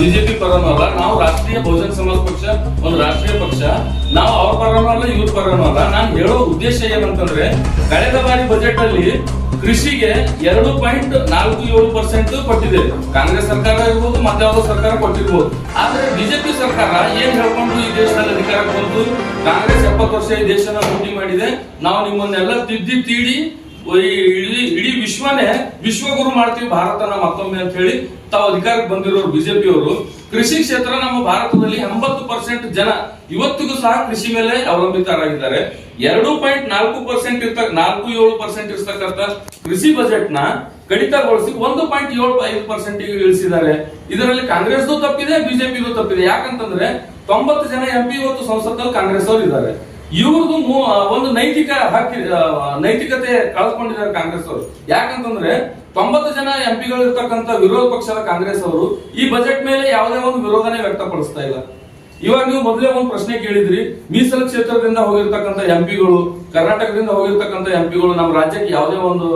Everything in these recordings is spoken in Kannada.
ಬಿಜೆಪಿ ಪರನೂ ಅಲ್ಲ, ನಾವು ರಾಷ್ಟ್ರೀಯ ಬಹುಜನ ಸಮಾಜ ಪಕ್ಷ, ಒಂದು ರಾಷ್ಟ್ರೀಯ ಪಕ್ಷ. ನಾವು ಅವ್ರ ಪರನೂ ಅಲ್ಲ, ಇವ್ರ ಪರನೂ ಅಲ್ಲ. ನಾನು ಹೇಳೋ ಉದ್ದೇಶ ಏನಂತಂದ್ರೆ, ಕಳೆದ ಬಾರಿ ಬಜೆಟ್ ಅಲ್ಲಿ ಕೃಷಿಗೆ ಎರಡು ಪಾಯಿಂಟ್ ನಾಲ್ಕು ಏಳು ಪರ್ಸೆಂಟ್ ಕೊಟ್ಟಿದೆ. ಕಾಂಗ್ರೆಸ್ ಸರ್ಕಾರ ಇರ್ಬೋದು, ಮತ್ತೆ ಯಾವುದೋ ಸರ್ಕಾರ ಕೊಟ್ಟಿರ್ಬೋದು. ಆದ್ರೆ ಬಿಜೆಪಿ ಸರ್ಕಾರ ಏನ್ ಹೇಳ್ಕೊಂಡು ಈ ದೇಶದಲ್ಲಿ ಅಧಿಕಾರಕ್ಕೆ ಬಂತು? ಕಾಂಗ್ರೆಸ್ ಎಪ್ಪತ್ತು ವರ್ಷ ಈ ದೇಶನ ಮಾಡಿದೆ. ನಾವು ನಿಮ್ಮನ್ನೆಲ್ಲ ತಿದ್ದಿ ತೀಡಿ ಇಡೀ ಇಡೀ ವಿಶ್ವನೇ ವಿಶ್ವಗುರು ಮಾಡ್ತೀವಿ ಭಾರತನ ಮತ್ತೊಮ್ಮೆ ಅಂತ ಹೇಳಿ ತಾವು ಅಧಿಕಾರಕ್ಕೆ ಬಂದಿರೋರು ಬಿಜೆಪಿ ಅವರು. ಕೃಷಿ ಕ್ಷೇತ್ರ ನಮ್ಮ ಭಾರತದಲ್ಲಿ ಎಂಬತ್ತು ಪರ್ಸೆಂಟ್ ಜನ. ಇವತ್ತಿಗೂ ಸಹ ಕೃಷಿ ಮೇಲೆ ಅವಲಂಬಿತರಾಗಿದ್ದಾರೆ. ಎರಡು ಪಾಯಿಂಟ್ ನಾಲ್ಕು ಪರ್ಸೆಂಟ್ ಇರ್ತ, ನಾಲ್ಕು ಏಳು ಪರ್ಸೆಂಟ್ ಇರ್ತಕ್ಕಂಥ ಕೃಷಿ ಬಜೆಟ್ನ ಕಡಿತಗೊಳಿಸಿ ಒಂದು ಪಾಯಿಂಟ್ ಏಳು ಐದು ಪರ್ಸೆಂಟ್ ಇಳಿಸಿದ್ದಾರೆ. ಇದರಲ್ಲಿ ಕಾಂಗ್ರೆಸ್ದು ತಪ್ಪಿದೆ ಬಿಜೆಪಿಗೂ ತಪ್ಪಿದೆ. ಯಾಕಂತಂದ್ರೆ ತೊಂಬತ್ತು ಜನ ಎಂಪಿ ಇವತ್ತು ಸಂಸತ್ತಲ್ಲಿ ಕಾಂಗ್ರೆಸ್ ಅವರು ಇದ್ದಾರೆ. ಇವ್ರದ್ದು ಒಂದು ನೈತಿಕ ಹಕ್ಕಿ ನೈತಿಕತೆ ಕಳೆದುಕೊಂಡಿದ್ದಾರೆ ಕಾಂಗ್ರೆಸ್ ಅವರು. ಯಾಕಂತಂದ್ರೆ ತೊಂಬತ್ತು ಜನ ಎಂ ಪಿಗಳು ಇರ್ತಕ್ಕಂಥ ವಿರೋಧ ಪಕ್ಷದ ಕಾಂಗ್ರೆಸ್ ಅವರು ಈ ಬಜೆಟ್ ಮೇಲೆ ಯಾವುದೇ ಒಂದು ವಿರೋಧನೆ ವ್ಯಕ್ತಪಡಿಸ್ತಾ ಇಲ್ಲ. ಇವಾಗ ನೀವು ಮೊದಲೇ ಒಂದು ಪ್ರಶ್ನೆ ಕೇಳಿದ್ರಿ, ಮೀಸಲು ಕ್ಷೇತ್ರದಿಂದ ಹೋಗಿರ್ತಕ್ಕಂತ ಎಂಪಿಗಳು ಕರ್ನಾಟಕದಿಂದ ಹೋಗಿರ್ತಕ್ಕಂಥ ಎಂಪಿಗಳು ನಮ್ಮ ರಾಜ್ಯಕ್ಕೆ ಯಾವುದೇ ಒಂದು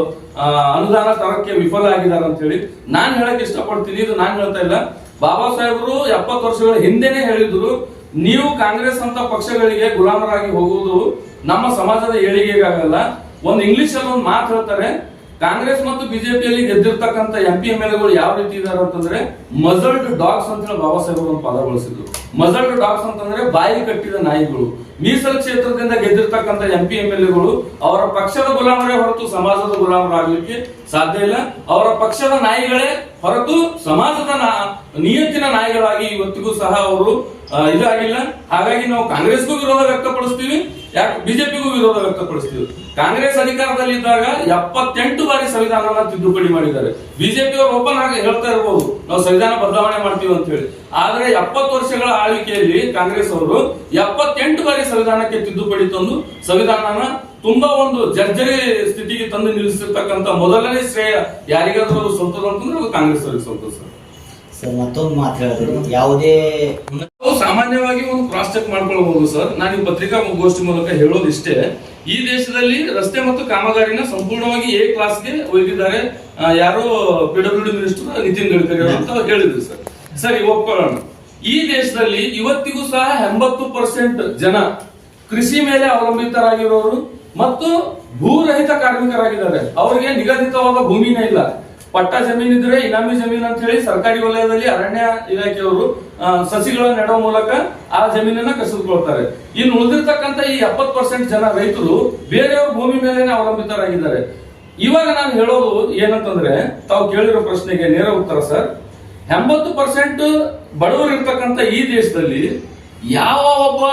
ಅನುದಾನ ತರಕ್ಕೆ ವಿಫಲ ಆಗಿದ್ದಾರೆ ಅಂತ ಹೇಳಿ ನಾನು ಹೇಳಕ್ ಇಷ್ಟಪಡ್ತೀನಿ, ಇದು ನಾನು ಹೇಳ್ತಾ ಇಲ್ಲ. ಬಾಬಾ ಸಾಹೇಬರು ಎಪ್ಪತ್ತು ವರ್ಷಗಳ ಹಿಂದೆನೆ ಹೇಳಿದ್ರು ನೀವು ಕಾಂಗ್ರೆಸ್ ಅಂತ ಪಕ್ಷಗಳಿಗೆ ಗುಲಾಮರಾಗಿ ಹೋಗುವುದು ನಮ್ಮ ಸಮಾಜದ ಏಳಿಗೆಗಾಗಲ್ಲ. ಒಂದು ಇಂಗ್ಲಿಷ್ ಅಲ್ಲಿ ಒಂದು ಮಾತು ಹೇಳ್ತಾರೆ, ಕಾಂಗ್ರೆಸ್ ಮತ್ತು ಬಿಜೆಪಿಯಲ್ಲಿ ಗೆದ್ದಿರ್ತಕ್ಕಂಥ ಎಂ ಪಿ ಎಂ ಎಲ್ಗಳು ಯಾವ ರೀತಿ ಇದಾರೆ ಅಂತಂದ್ರೆ ಮಜಲ್ಡ್ ಡಾಗ್ಸ್ ಅಂತ ಹೇಳಿ ಬಾಬಾ ಸಾಹೇಬ್ ಒಂದು ಪದ ಬಳಸಿದ್ರು. ಮಜಲ್ಡ್ ಡಾಗ್ಸ್ ಅಂತಂದ್ರೆ ಬಾಯಿ ಕಟ್ಟಿದ ನಾಯಿಗಳು. ಮೀಸಲ್ ಕ್ಷೇತ್ರದಿಂದ ಗೆದ್ದಿರ್ತಕ್ಕಂತ ಎಂ ಪಿ ಎಂ ಎಲ್ ಎಗಳು ಅವರ ಪಕ್ಷದ ಗುಲಾಮರೇ ಹೊರತು ಸಮಾಜದ ಗುಲಾಮರಾಗಲಿಕ್ಕೆ ಸಾಧ್ಯ ಇಲ್ಲ. ಅವರ ಪಕ್ಷದ ನಾಯಿಗಳೇ ಹೊರತು ಸಮಾಜದ ನಾ- ನಿಯತ್ತಿನ ಇವತ್ತಿಗೂ ಸಹ ಅವರು ಇದಾಗಿಲ್ಲ. ಹಾಗಾಗಿ ನಾವು ಕಾಂಗ್ರೆಸ್ಗೂ ವಿರೋಧ ವ್ಯಕ್ತಪಡಿಸ್ತೀವಿ, ಯಾಕೆ ಬಿಜೆಪಿಗೂ ವಿರೋಧ ವ್ಯಕ್ತಪಡಿಸ್ತೀವಿ. ಕಾಂಗ್ರೆಸ್ ಅಧಿಕಾರದಲ್ಲಿ ಇದ್ದಾಗ ಎಪ್ಪತ್ತೆಂಟು ಬಾರಿ ಸಂವಿಧಾನವನ್ನ ತಿದ್ದುಪಡಿ ಮಾಡಿದ್ದಾರೆ. ಬಿಜೆಪಿ ಅವರು ಓಪನ್ ಆಗಿ ಹೇಳ್ತಾ ಇರಬಹುದು ನಾವು ಸಂವಿಧಾನ ಬದಲಾವಣೆ ಮಾಡ್ತೀವಿ ಅಂತ ಹೇಳಿ. ಆದ್ರೆ ಎಪ್ಪತ್ತು ವರ್ಷಗಳ ಆಳ್ವಿಕೆಯಲ್ಲಿ ಕಾಂಗ್ರೆಸ್ ಅವರು ಎಪ್ಪತ್ತೆಂಟು ಬಾರಿ ಸಂವಿಧಾನಕ್ಕೆ ತಿದ್ದುಪಡಿ ತಂದು, ಸಂವಿಧಾನನ ತುಂಬಾ ಒಂದು ಜರ್ಜರಿ ಸ್ಥಿತಿಗೆ ತಂದು ನಿಲ್ಲಿಸಿರ್ತಕ್ಕಂಥ ಮೊದಲನೇ ಶ್ರೇಯ ಯಾರಿಗಾದ್ರೂ ಅವರು ಸ್ವಂತದ ಅಂತಂದ್ರೆ ಅದು ಕಾಂಗ್ರೆಸ್ ಅವರಿಗೆ ಸ್ವಂತ ಸರ್ ಮತ್ತೊಂದು ಮಾತು ಹೇಳಿದ್ರಿ ಯಾವುದೇ ಸಾಮಾನ್ಯವಾಗಿ ಒಂದು ಕ್ರಾಸ್ ಚೆಕ್ ಮಾಡ್ಕೊಳ್ಬಹುದು ಸರ್ ನಾನು ಪತ್ರಿಕಾ ಗೋಷ್ಠಿ ಮೂಲಕ ಹೇಳೋದಿಷ್ಟೇ. ಈ ದೇಶದಲ್ಲಿ ರಸ್ತೆ ಮತ್ತು ಕಾಮಗಾರಿನ ಸಂಪೂರ್ಣವಾಗಿ ಎ ಕ್ಲಾಸ್ಗೆ ಒಯ್ದಿದ್ದಾರೆ ಆ, ಯಾರೋ ಡಿ ಮಿನಿಸ್ಟರ್ ನಿತಿನ್ ಗಡ್ಕರಿ ಅಂತ ಹೇಳಿದ್ರು ಸರ್ ಸರಿ ಒಪ್ಕೊಳ್ಳೋಣ. ಈ ದೇಶದಲ್ಲಿ ಇವತ್ತಿಗೂ ಸಹ ಎಂಬತ್ತು ಪರ್ಸೆಂಟ್ ಜನ ಕೃಷಿ ಮೇಲೆ ಅವಲಂಬಿತರಾಗಿರೋರು ಮತ್ತು ಭೂರಹಿತ ಕಾರ್ಮಿಕರಾಗಿದ್ದಾರೆ. ಅವರಿಗೆ ನಿಗದಿತವಾದ ಭೂಮಿನೇ ಇಲ್ಲ. ಪಟ್ಟ ಜಮೀನ್ ಇದ್ರೆ ಇನಾಮಿ ಜಮೀನ್ ಅಂತ ಹೇಳಿ ಸರ್ಕಾರಿ ವಲಯದಲ್ಲಿ ಅರಣ್ಯ ಇಲಾಖೆಯವರು ಸಸಿಗಳ ನೆಡುವ ಮೂಲಕ ಆ ಜಮೀನನ್ನ ಕಸಿದುಕೊಳ್ತಾರೆ. ಇನ್ನು ಉಳಿದಿರ್ತಕ್ಕಂಥ ಈ ಎಪ್ಪತ್ ಪರ್ಸೆಂಟ್ ಜನ ರೈತರು ಬೇರೆಯವ್ರ ಭೂಮಿ ಮೇಲೆ ಅವಲಂಬಿತರಾಗಿದ್ದಾರೆ. ಇವಾಗ ನಾನು ಹೇಳೋದು ಏನಂತಂದ್ರೆ, ತಾವು ಕೇಳಿರೋ ಪ್ರಶ್ನೆಗೆ ನೇರ ಉತ್ತರ ಸರ್ ಎಂಬತ್ತು ಪರ್ಸೆಂಟ್ ಬಡವರು ಇರ್ತಕ್ಕಂಥ ಈ ದೇಶದಲ್ಲಿ ಯಾವ ಒಬ್ಬ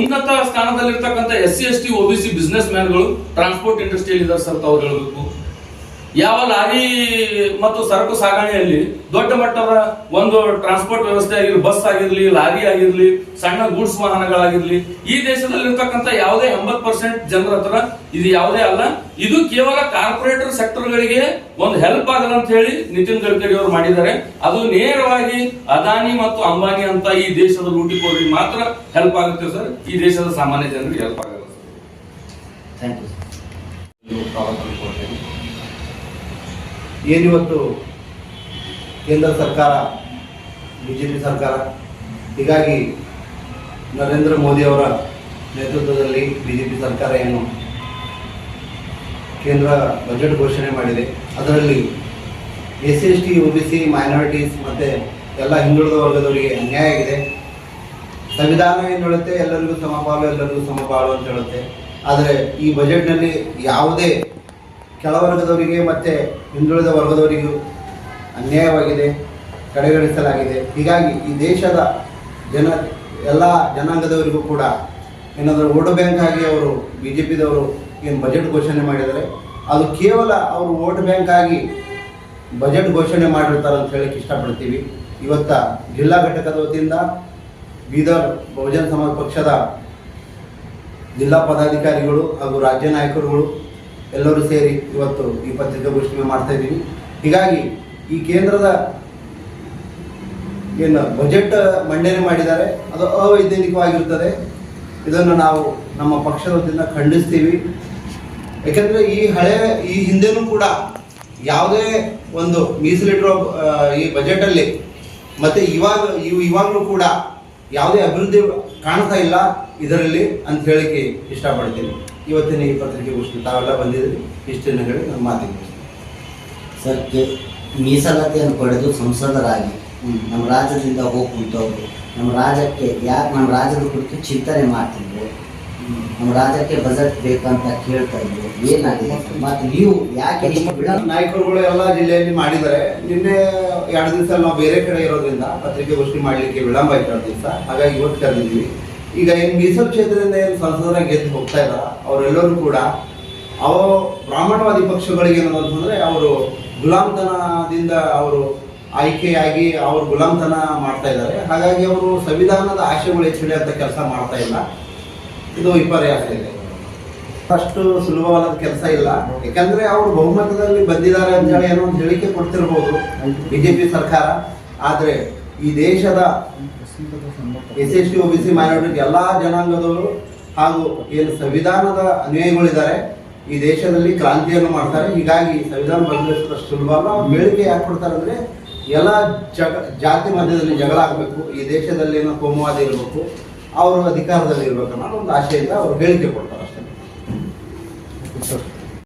ಉನ್ನತ ಸ್ಥಾನದಲ್ಲಿರ್ತಕ್ಕಂಥ S C, S T OBC business ಮ್ಯಾನ್ಗಳು transport ಇಂಡಸ್ಟ್ರಿಯಲ್ಲಿ ಇದ್ದಾರೆ ಸರ್ ತಾವು ಹೇಳಬೇಕು. ಯಾವ ಲಾರಿ ಮತ್ತು ಸರಕು ಸಾಗಣೆಯಲ್ಲಿ ದೊಡ್ಡ ಮಟ್ಟದ ಒಂದು ಟ್ರಾನ್ಸ್ಪೋರ್ಟ್ ವ್ಯವಸ್ಥೆ ಆಗಿರ್ಲಿ ಬಸ್ ಆಗಿರ್ಲಿ ಲಾರಿ ಆಗಿರ್ಲಿ ಸಣ್ಣ ಗೂಡ್ಸ್ ವಾಹನಗಳಾಗಿರ್ಲಿ ಈ ದೇಶದಲ್ಲಿ ಇರ್ತಕ್ಕಂಥ ಯಾವುದೇ ಎಂಬತ್ ಪರ್ಸೆಂಟ್ ಜನರ ಹತ್ರ ಇದು ಯಾವುದೇ ಅಲ್ಲ. ಇದು ಕೇವಲ ಕಾರ್ಪೊರೇಟರ್ ಸೆಕ್ಟರ್ಗಳಿಗೆ ಒಂದು ಹೆಲ್ಪ್ ಆಗಲ್ಲ ಅಂತ ಹೇಳಿ ನಿತಿನ್ ಗಡ್ಕರಿ ಅವರು ಮಾಡಿದ್ದಾರೆ. ಅದು ನೇರವಾಗಿ ಅದಾನಿ ಮತ್ತು ಅಂಬಾನಿ ಅಂತ ಈ ದೇಶದ ಲೂಟಿಕೋರಿಗೆ ಮಾತ್ರ ಹೆಲ್ಪ್ ಆಗುತ್ತೆ ಸರ್. ಈ ದೇಶದ ಸಾಮಾನ್ಯ ಜನರಿಗೆ ಹೆಲ್ಪ್ ಆಗಲ್ಲ ಸರ್. ಥ್ಯಾಂಕ್ ಯು ಏನಿವತ್ತು ಕೇಂದ್ರ ಸರ್ಕಾರ ಬಿ ಜೆ ಪಿ ಸರ್ಕಾರ, ಹೀಗಾಗಿ ನರೇಂದ್ರ ಮೋದಿ ಅವರ ನೇತೃತ್ವದಲ್ಲಿ ಬಿ ಜೆ ಪಿ ಸರ್ಕಾರ ಏನು ಕೇಂದ್ರ ಬಜೆಟ್ ಘೋಷಣೆ ಮಾಡಿದೆ. ಅದರಲ್ಲಿ S S T, O B C minorities ಮತ್ತು ಎಲ್ಲ ಹಿಂದುಳಿದ ವರ್ಗದವರಿಗೆ ಅನ್ಯಾಯ ಆಗಿದೆ. ಸಂವಿಧಾನ ಏನು ಹೇಳುತ್ತೆ? ಎಲ್ಲರಿಗೂ ಸಮಪಾಲು ಎಲ್ಲರಿಗೂ ಸಮಪಾಲು ಅಂತ ಹೇಳುತ್ತೆ. ಆದರೆ ಈ ಬಜೆಟ್ನಲ್ಲಿ ಯಾವುದೇ ಕೆಳವರ್ಗದವರಿಗೆ ಮತ್ತು ಹಿಂದುಳಿದ ವರ್ಗದವರಿಗೂ ಅನ್ಯಾಯವಾಗಿದೆ, ಕಡೆಗಣಿಸಲಾಗಿದೆ. ಹೀಗಾಗಿ ಈ ದೇಶದ ಜನ, ಎಲ್ಲ ಜನಾಂಗದವರಿಗೂ ಕೂಡ ಏನಾದರೂ ವೋಟ್ ಬ್ಯಾಂಕ್ ಆಗಿ ಅವರು ಬಿ ಜೆ ಪಿದವರು ಏನು ಬಜೆಟ್ ಘೋಷಣೆ ಮಾಡಿದ್ದಾರೆ, ಅದು ಕೇವಲ ಅವರು ವೋಟ್ ಬ್ಯಾಂಕ್ ಆಗಿ ಬಜೆಟ್ ಘೋಷಣೆ ಮಾಡಿರ್ತಾರೆ ಅಂತ ಹೇಳಕ್ಕೆ ಇಷ್ಟಪಡ್ತೀವಿ. ಇವತ್ತ ಜಿಲ್ಲಾ ಘಟಕದ ವತಿಯಿಂದ ಬೀದರ್ ಬಹುಜನ ಸಮಾಜ ಪಕ್ಷದ ಜಿಲ್ಲಾ ಪದಾಧಿಕಾರಿಗಳು ಹಾಗೂ ರಾಜ್ಯ ನಾಯಕರುಗಳು ಎಲ್ಲರೂ ಸೇರಿ ಇವತ್ತು ಈ ಪತ್ರಿಕಾಗೋಷ್ಠಿ ಮಾಡ್ತಾ ಇದ್ದೀವಿ. ಹೀಗಾಗಿ ಈ ಕೇಂದ್ರದ ಏನು ಬಜೆಟ್ ಮಂಡನೆ ಮಾಡಿದ್ದಾರೆ, ಅದು ಅವೈಜ್ಞಾನಿಕವಾಗಿರುತ್ತದೆ. ಇದನ್ನು ನಾವು ನಮ್ಮ ಪಕ್ಷದ ಖಂಡಿಸ್ತೀವಿ. ಯಾಕೆಂದರೆ ಈ ಹಳೆ, ಈ ಹಿಂದೆನೂ ಕೂಡ ಯಾವುದೇ ಒಂದು ಮೀಸಲಿಟ್ಟಿರೋ ಈ ಬಜೆಟಲ್ಲಿ ಮತ್ತು ಇವಾಗ, ಇವು ಇವಾಗಲೂ ಕೂಡ ಯಾವುದೇ ಅಭಿವೃದ್ಧಿ ಕಾಣ್ತಾ ಇಲ್ಲ ಇದರಲ್ಲಿ ಅಂತ ಹೇಳಿಕೆ ಇಷ್ಟಪಡ್ತೀನಿ. ಇವತ್ತಿನ ಈ ಪತ್ರಿಕೆಗೋಷ್ಠಿ ತಾವೆಲ್ಲ ಬಂದಿದ್ರಿ ಇಷ್ಟನ್ನು ಹೇಳಿ ನಾನು ಮಾತಿಗೆ. ಸರ್ ಕೆ- ಮೀಸಲಾತಿಯನ್ನು ಪಡೆದು ಸಂಸದರಾಗಿ. ನಮ್ಮ ರಾಜ್ಯದಿಂದ ಹೋಗಿ ಕುಂತವ್ರು. ನಮ್ಮ ರಾಜ್ಯಕ್ಕೆ ಯಾಕೆ ನಮ್ಮ ರಾಜ್ಯದ ಕುರಿತು ಚಿಂತನೆ ಮಾಡ್ತಿದ್ರು? ನಮ್ಮ ರಾಜ್ಯಕ್ಕೆ ಬಜೆಟ್ ಬೇಕಂತ ಕೇಳ್ತಾ ಇದ್ರು. ಏನಾಗಿದೆ? ಮತ್ತೆ ನೀವು ಯಾಕೆ ಇಷ್ಟು ನಾಯಕರುಗಳು ಎಲ್ಲ ಜಿಲ್ಲೆಯಲ್ಲಿ ಮಾಡಿದ್ದಾರೆ. ನಿನ್ನೆ ಎರಡು ದಿವಸ ನಾವು ಬೇರೆ ಕಡೆ ಇರೋದ್ರಿಂದ ಪತ್ರಿಕೆಗೋಷ್ಠಿ ಮಾಡಲಿಕ್ಕೆ ವಿಳಂಬ ಆಯ್ತು ಎರಡು ದಿವಸ. ಹಾಗಾಗಿ ಇವತ್ತು ಕರೆದಿದ್ವಿ ಈಗ ಏನು ಮೀಸಲು ಕ್ಷೇತ್ರದಿಂದ ಏನು ಸಂಸದರ ಗೆದ್ದು ಹೋಗ್ತಾ ಇದ್ದಾರೆ? ಅವರೆಲ್ಲರೂ ಕೂಡ ಅವ ಬ್ರಾಹ್ಮಣವಾದಿ ಪಕ್ಷಗಳಿಗೆ ಏನು ಅಂತಂದ್ರೆ ಅವರು ಗುಲಾಮ್ತನದಿಂದ ಅವರು ಆಯ್ಕೆಯಾಗಿ ಅವರು ಗುಲಾಮ್ತನ ಮಾಡ್ತಾ ಇದ್ದಾರೆ. ಹಾಗಾಗಿ ಅವರು ಸಂವಿಧಾನದ ಆಶಯಗಳು ಹೆಚ್ಚಿಡಿಯಂತ ಕೆಲಸ ಮಾಡ್ತಾ ಇಲ್ಲ. ಇದು ವಿಪರ್ಯಾಸ ಇದೆ. ಅಷ್ಟು ಸುಲಭವಾದ ಕೆಲಸ ಇಲ್ಲ. ಯಾಕಂದ್ರೆ ಅವರು ಬಹುಮತದಲ್ಲಿ ಬಂದಿದ್ದಾರೆ ಅಂತ ಹೇಳಿ ಏನೋ ಒಂದು ಹೇಳಿಕೆ ಕೊಡ್ತಿರ್ಬೋದು ಬಿಜೆಪಿ ಸರ್ಕಾರ. ಆದ್ರೆ ಈ ದೇಶದ S S T O B C minority ಎಲ್ಲಾ ಜನಾಂಗದವರು ಹಾಗೂ ಏನು ಸಂವಿಧಾನದ ಅನ್ವಯಗಳಿದ್ದಾರೆ ಈ ದೇಶದಲ್ಲಿ ಕ್ರಾಂತಿಯನ್ನು ಮಾಡ್ತಾರೆ. ಹೀಗಾಗಿ ಸಂವಿಧಾನ ಬದಲಿಸಿದಷ್ಟು ಸುಲಭ ಅಲ್ಲ ಹೇಳಿಕೆ ಯಾಕೆ ಕೊಡ್ತಾರೆ ಅಂದ್ರೆ ಎಲ್ಲ ಜಗ, ಜಾತಿ ಮಧ್ಯದಲ್ಲಿ ಜಗಳ ಆಗಬೇಕು. ಈ ದೇಶದಲ್ಲಿ ಏನೋ ಕೋಮುವಾದ ಇರಬೇಕು. ಅವರು ಅಧಿಕಾರದಲ್ಲಿ ಇರಬೇಕು ಅನ್ನೋ ಒಂದು ಆಶೆಯಿಂದ ಅವರು ಹೇಳಿಕೆ ಕೊಡ್ತಾರೆ ಅಷ್ಟೇ.